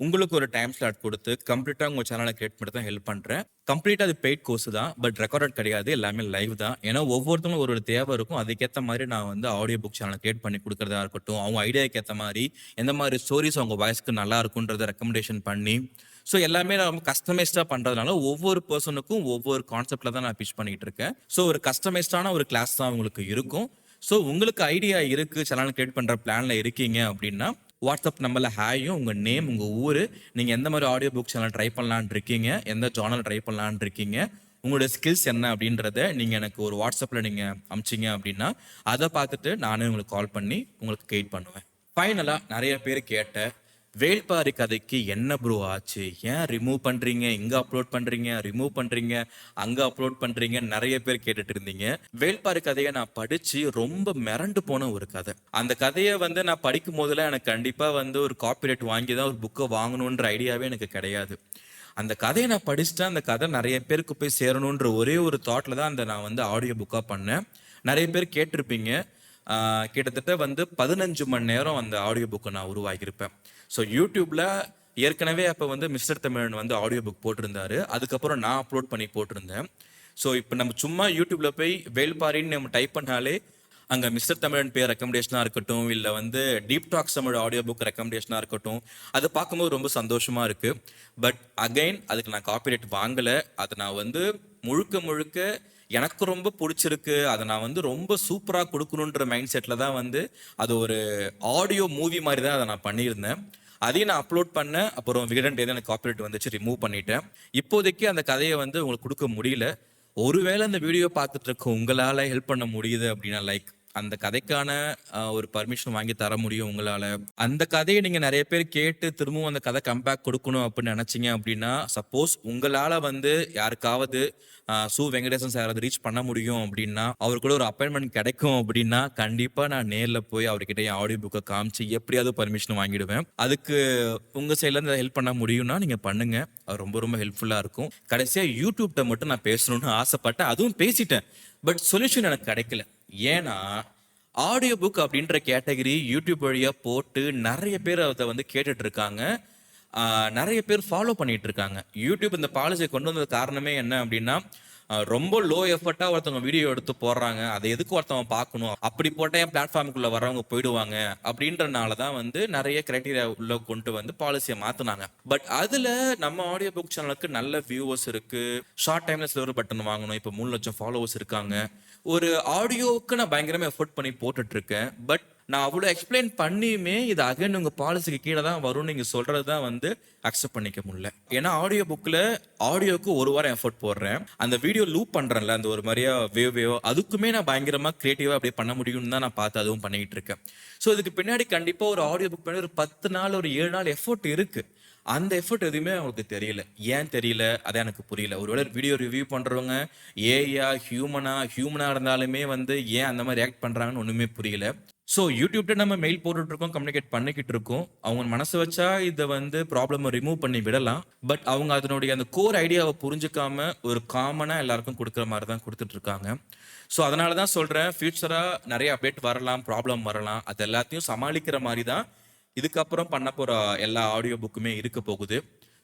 உங்களுக்கு ஒரு டைம் ஸ்லாட் கொடுத்து கம்ப்ளீட்டாக உங்கள் சேனலை கிரியேட் பண்ணி தான் ஹெல்ப் பண்ணுறேன் கம்ப்ளீட்டாக அது பெய்ட் கோர்ஸ் தான் பட் ரெக்கார்டட் கிடையாது எல்லாமே லைவ் தான். ஏன்னா ஒவ்வொருத்தவங்களும் ஒரு ஒரு தேவை இருக்கும். அதுக்கேற்ற மாதிரி நான் வந்து ஆடியோ புக் சேனலை கிரியேட் பண்ணி கொடுக்குறதா இருக்கட்டும் அவங்க ஐடியாவுக்கு ஏற்ற மாதிரி எந்த மாதிரி ஸ்டோரிஸ் அவங்க வாய்ஸ்க்கு நல்லா இருக்குன்றத ரெக்கமெண்டேஷன் பண்ணி ஸோ எல்லாமே நான் ரொம்ப கஸ்டமைஸ்டாக பண்ணுறதுனால ஒவ்வொரு பர்சனுக்கும் ஒவ்வொரு கான்செப்டில் தான் நான் பிச் பண்ணிகிட்டு இருக்கேன். ஸோ ஒரு கஸ்டமைஸ்டான ஒரு கிளாஸ் தான் உங்களுக்கு இருக்கும். ஸோ உங்களுக்கு ஐடியா இருக்குது சேனல் கிரியேட் பண்ணுற பிளானில் இருக்கீங்க அப்படின்னா வாட்ஸ்அப் நம்பரில் ஹேயும் உங்கள் நேம் உங்கள் ஊர் நீங்கள் எந்த மாதிரி ஆடியோ புக் சேனல் ட்ரை பண்ணலான் இருக்கீங்க எந்த ஜானல் ட்ரை பண்ணலான்னு இருக்கீங்க உங்களோட ஸ்கில்ஸ் என்ன அப்படின்றத நீங்கள் எனக்கு ஒரு வாட்ஸ்அப்பில் நீங்கள் அமிச்சிங்க அப்படின்னா அதை பார்த்துட்டு நானே உங்களுக்கு கால் பண்ணி உங்களுக்கு கைட் பண்ணுவேன். ஃபைனலாக நிறைய பேர் கேட்ட வேள்பாரி கதைக்கு என்ன ப்ரோ ஆச்சு? ஏன் ரிமூவ் பண்றீங்க? இங்க அப்லோட் பண்றீங்க? ரிமூவ் பண்றீங்க? அங்க அப்லோட் பண்றீங்க? நிறைய பேர் கேட்டுட்டு இருந்தீங்க. வேள்பாரி கதையை நான் படிச்சு ரொம்ப மிரண்டு போன ஒரு கதை. அந்த கதையை வந்து நான் படிக்கும் போதுல எனக்கு கண்டிப்பா வந்து ஒரு காப்பிரைட் வாங்கி தான் ஒரு புக்கை வாங்கணுன்ற ஐடியாவே எனக்கு கிடையாது. அந்த கதையை நான் படிச்சுட்டேன் அந்த கதை நிறைய பேருக்கு போய் சேரணுன்ற ஒரே ஒரு தாட்டில் தான் அந்த நான் வந்து ஆடியோ புக்காக பண்ணேன். நிறைய பேர் கேட்டிருப்பீங்க. கிட்டத்தட்ட வந்து பதினஞ்சு மணி நேரம் அந்த ஆடியோ புக்கை நான் உருவாக்கியிருப்பேன். ஸோ யூடியூப்ல ஏற்கனவே அப்போ வந்து மிஸ்டர் தமிழன் வந்து ஆடியோ புக் போட்டிருந்தாரு. அதுக்கப்புறம் நான் அப்லோட் பண்ணி போட்டிருந்தேன். ஸோ இப்போ நம்ம சும்மா யூடியூப்ல போய் வேல்பாரின்னு நம்ம டைப் பண்ணாலே அங்கே மிஸ்டர் தமிழன் பேர் ரெக்கமெண்டேஷனாக இருக்கட்டும் இல்லை வந்து deep talks Tamil audio book ரெக்கமெண்டேஷனாக இருக்கட்டும் அது பார்க்கும்போது ரொம்ப சந்தோஷமாக இருக்குது பட் அகைன் அதுக்கு நான் காப்பிரைட் வாங்கலை. அதை நான் வந்து முழுக்க முழுக்க எனக்கு ரொம்ப பிடிச்சிருக்கு. அதை நான் வந்து ரொம்ப சூப்பராக கொடுக்கணுன்ற மைண்ட் செட்டில் தான் வந்து அது ஒரு ஆடியோ மூவி மாதிரி தான் அதை நான் பண்ணியிருந்தேன். அதையும் நான் அப்லோட் பண்ணேன். அப்புறம் விகடன் டே எனக்கு காப்பிரைட் வந்துச்சு ரிமூவ் பண்ணிட்டேன். இப்போதைக்கு அந்த கதையை வந்து உங்களுக்கு கொடுக்க முடியல. ஒருவேளை அந்த வீடியோ பார்த்துட்டு இருக்க உங்களால் ஹெல்ப் பண்ண முடியுது அப்படின்னா லைக் அந்த கதைக்கான ஒரு பர்மிஷன் வாங்கி தர முடியும் உங்களால. அந்த கதையை நீங்க நிறைய பேர் கேட்டு திரும்பவும் அந்த கதை கம்பேக் கொடுக்கணும் அப்படின்னு நினைச்சீங்க அப்படின்னா சப்போஸ் உங்களால வந்து யாருக்காவது சு வெங்கடேசன் சார் அதை ரீச் பண்ண முடியும் அப்படின்னா அவர் கூட ஒரு அப்பாயின்மெண்ட் கிடைக்கும் அப்படின்னா கண்டிப்பா நான் நேர்ல போய் அவர்கிட்ட என் ஆடியோ புக்கை காமிச்சு எப்படியாவது பர்மிஷன் வாங்கிடுவேன். அதுக்கு உங்க சைட்ல இருந்து ஹெல்ப் பண்ண முடியும்னா நீங்க பண்ணுங்க. அது ரொம்ப ரொம்ப ஹெல்ப்ஃபுல்லா இருக்கும். கடைசியா யூடியூப்ட மட்டும் நான் பேசணும்னு ஆசைப்பட்டேன். அதுவும் பேசிட்டேன். பட் சொல்யூஷன் எனக்கு கிடைக்கல. ஏன்னா ஆடியோ புக் அப்படின்ற கேட்டகரி யூடியூப் வழியாக போட்டு நிறைய பேர் அதை வந்து கேட்டுட்டு இருக்காங்க நிறைய பேர் ஃபாலோ பண்ணிட்டு இருக்காங்க யூடியூப் இந்த பாலிசியை கொண்டு வந்தது காரணமே என்ன அப்படின்னா ரொம்ப லோ எஃபர்ட்டாக ஒருத்தவங்க வீடியோ எடுத்து போடுறாங்க. அதை எதுக்கு ஒருத்தவங்க பார்க்கணும்? அப்படி போட்டால் என் பிளாட்ஃபார்முக்குள்ள வரவங்க போயிடுவாங்க. அப்படின்றனால தான் வந்து நிறைய கிரைட்டீரியா உள்ள கொண்டு வந்து பாலிசியை மாற்றினாங்க பட் அதில் நம்ம ஆடியோ புக் சேனலுக்கு நல்ல வியூவர்ஸ் இருக்கு. ஷார்ட் டைம்ல சில்வர் பட்டன் வாங்கணும். இப்போ மூணு லட்சம் ஃபாலோவர்ஸ் இருக்காங்க. ஒரு ஆடியோவுக்கு நான் பயங்கரமா எஃபோர்ட் பண்ணி போட்டுட்ருக்கேன். பட் நான் அவ்வளோ எக்ஸ்பிளைன் பண்ணியுமே இது அகைன் உங்க பாலிசிக்கு கீழே தான் வரும் நீங்க சொல்றது தான் வந்து அக்செப்ட் பண்ணிக்க முடியல. ஏன்னா ஆடியோ புக்ல ஆடியோக்கு ஒரு வாரம் எஃபோர்ட் போடுறேன். அந்த வீடியோ லூப் பண்றேன்ல அந்த ஒரு மாதிரியா வேவ் வேவோ அதுக்குமே நான் பயங்கரமா கிரியேட்டிவா அப்படியே பண்ண முடியும்னு தான் நான் பார்த்து அதுவும் பண்ணிட்டு இருக்கேன். ஸோ இதுக்கு பின்னாடி கண்டிப்பா ஒரு ஆடியோ புக் பண்ணி ஒரு பத்து நாள் ஒரு ஏழு நாள் எஃபோர்ட் இருக்கு. அந்த எஃபர்ட் எதுவுமே அவங்களுக்கு தெரியல. ஏன் தெரியல? அது எனக்கு புரியல. ஒருவேளை வீடியோ ரிவ்யூ பண்ணுறவங்க ஏஐயா ஹியூமனா ஹியூமனாக இருந்தாலுமே வந்து ஏன் அந்த மாதிரி ரியாக்ட் பண்ணுறாங்கன்னு ஒன்றுமே புரியல. ஸோ யூடியூப்ல நம்ம மெயில் போட்டுட்டு இருக்கோம் கம்யூனிகேட் பண்ணிக்கிட்டு இருக்கோம் அவங்க மனசு வச்சா இதை வந்து ப்ராப்ளம் ரிமூவ் பண்ணி விடலாம். பட் அவங்க அதனுடைய அந்த கோர் ஐடியாவை புரிஞ்சுக்காம ஒரு காமனாக எல்லாருக்கும் கொடுக்குற மாதிரி தான் கொடுத்துட்டு இருக்காங்க ஸோ அதனால தான் சொல்கிறேன் ஃபியூச்சராக நிறைய அப்டேட் வரலாம் ப்ராப்ளம் வரலாம். அது எல்லாத்தையும் சமாளிக்கிற மாதிரி தான் இதுக்கப்புறம் பண்ண போற எல்லா ஆடியோ புக்குமே இருக்க போகுது.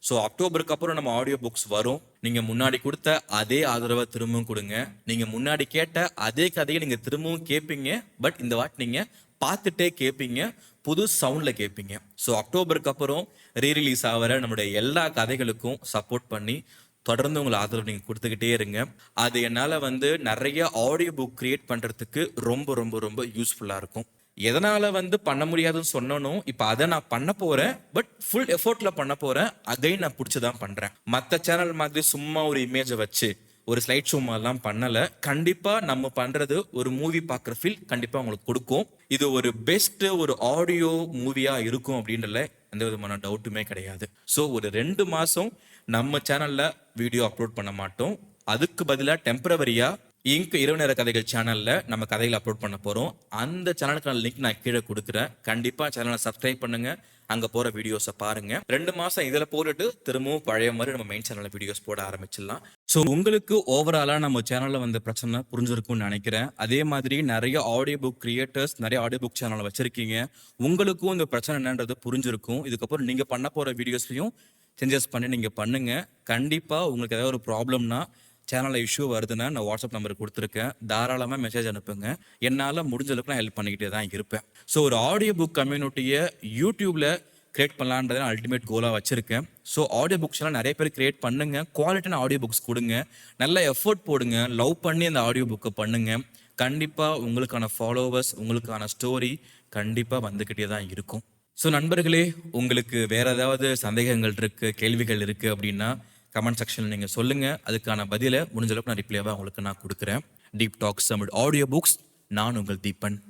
ஸோ அக்டோபருக்கு அப்புறம் நம்ம ஆடியோ புக்ஸ் வரும். நீங்க முன்னாடி கொடுத்த அதே ஆதரவை திரும்பவும் கொடுங்க. நீங்க முன்னாடி கேட்ட அதே கதையை நீங்க திரும்பவும் கேட்பீங்க பட் இந்த வாட்டி நீங்க பார்த்துட்டே கேட்பீங்க புது சவுண்ட்ல கேட்பீங்க ஸோ அக்டோபருக்கு அப்புறம் ரீரிலீஸ் ஆகிற நம்மளுடைய எல்லா கதைகளுக்கும் சப்போர்ட் பண்ணி தொடர்ந்து உங்களை ஆதரவு நீங்கள் கொடுத்துக்கிட்டே இருங்க. அது என்னால் வந்து நிறைய ஆடியோ புக் கிரியேட் பண்ணுறதுக்கு ரொம்ப ரொம்ப ரொம்ப யூஸ்ஃபுல்லாக இருக்கும். எதனால் வந்து பண்ண முடியாதுன்னு சொன்னனும் இப்போ அதை நான் பண்ண போகிறேன் பட் ஃபுல் எஃபோர்ட்டில் பண்ண போகிறேன் அகைன் நான் பிடிச்சி தான் பண்ணுறேன் மற்ற சேனல் மாதிரி சும்மா ஒரு இமேஜை வச்சு ஒரு ஸ்லைட் ஷோ மாதிரிலாம் கண்டிப்பாக நம்ம பண்ணுறது ஒரு மூவி பார்க்குற ஃபீல் கண்டிப்பாக உங்களுக்கு கொடுக்கும். இது ஒரு பெஸ்ட்டு ஒரு ஆடியோ மூவியாக இருக்கும் அப்படின்றல எந்த விதமான டவுட்டுமே கிடையாது. ஸோ ஒரு ரெண்டு மாதம் நம்ம சேனலில் வீடியோ அப்லோட் பண்ண மாட்டோம். அதுக்கு பதிலாக டெம்பரவரியாக இங்க் இரவு நேர கதைகள் சேனல்ல நம்ம கதைகளை அப்லோட் பண்ண போறோம். அந்த சேனலுக்கான லிங்க் நான் கீழே கொடுக்குறேன். கண்டிப்பா சேனலை சப்ஸ்கிரைப் பண்ணுங்க. அங்க போற வீடியோஸை பாருங்க. ரெண்டு மாசம் இதுல போட்டுட்டு திரும்பவும் பழைய மாதிரி நம்ம மெயின் சேனல்ல வீடியோஸ் போட ஆரம்பிச்சிடலாம். ஸோ உங்களுக்கு ஓவராலாக நம்ம சேனலில் வந்த பிரச்சனை புரிஞ்சிருக்கும்னு நினைக்கிறேன். அதே மாதிரி நிறைய ஆடியோ புக் கிரியேட்டர்ஸ் நிறைய ஆடியோ புக் சேனலில் வச்சிருக்கீங்க. உங்களுக்கும் இந்த பிரச்சனை என்னன்றது புரிஞ்சிருக்கும். இதுக்கப்புறம் நீங்கள் பண்ண போகிற வீடியோஸ்லையும் சேஞ்சஸ் பண்ணி நீங்கள் பண்ணுங்க. கண்டிப்பாக உங்களுக்கு ஏதாவது ஒரு ப்ராப்ளம்னா சேனலில் இஷ்யூ வருதுன்னா நான் வாட்ஸ்அப் நம்பர் கொடுத்துருக்கேன். தாராளமாக மெசேஜ் அனுப்புங்க. என்னால் முடிஞ்ச அளவுக்கு நான் ஹெல்ப் பண்ணிக்கிட்டே தான் இருப்பேன். ஸோ ஒரு ஆடியோ புக் கம்யூனிட்டியை யூடியூப்பில் கிரியேட் பண்ணலான்றதை அல்டிமேட் கோலாக வச்சுருக்கேன். ஸோ ஆடியோ புக்ஸ்லாம் நிறைய பேர் கிரியேட் பண்ணுங்க. குவாலிட்டியான ஆடியோ புக்ஸ் கொடுங்க. நல்ல எஃபோர்ட் போடுங்க. லவ் பண்ணி அந்த ஆடியோ புக்கை பண்ணுங்க. கண்டிப்பாக உங்களுக்கான ஃபாலோவர்ஸ் உங்களுக்கான ஸ்டோரி கண்டிப்பாக வந்துக்கிட்டே தான் இருக்கும். ஸோ நண்பர்களே உங்களுக்கு வேறு ஏதாவது சந்தேகங்கள் இருக்குது கேள்விகள் இருக்குது அப்படின்னா கமெண்ட் செக்ஷனில் நீங்கள் சொல்லுங்கள் அதுக்கான பதிலை முடிஞ்சளவுக்கு நான் ரிப்ளைவாக உங்களுக்கு நான் கொடுக்குறேன். Deep talks Tamil audio books நான் உங்கள் தீபன்.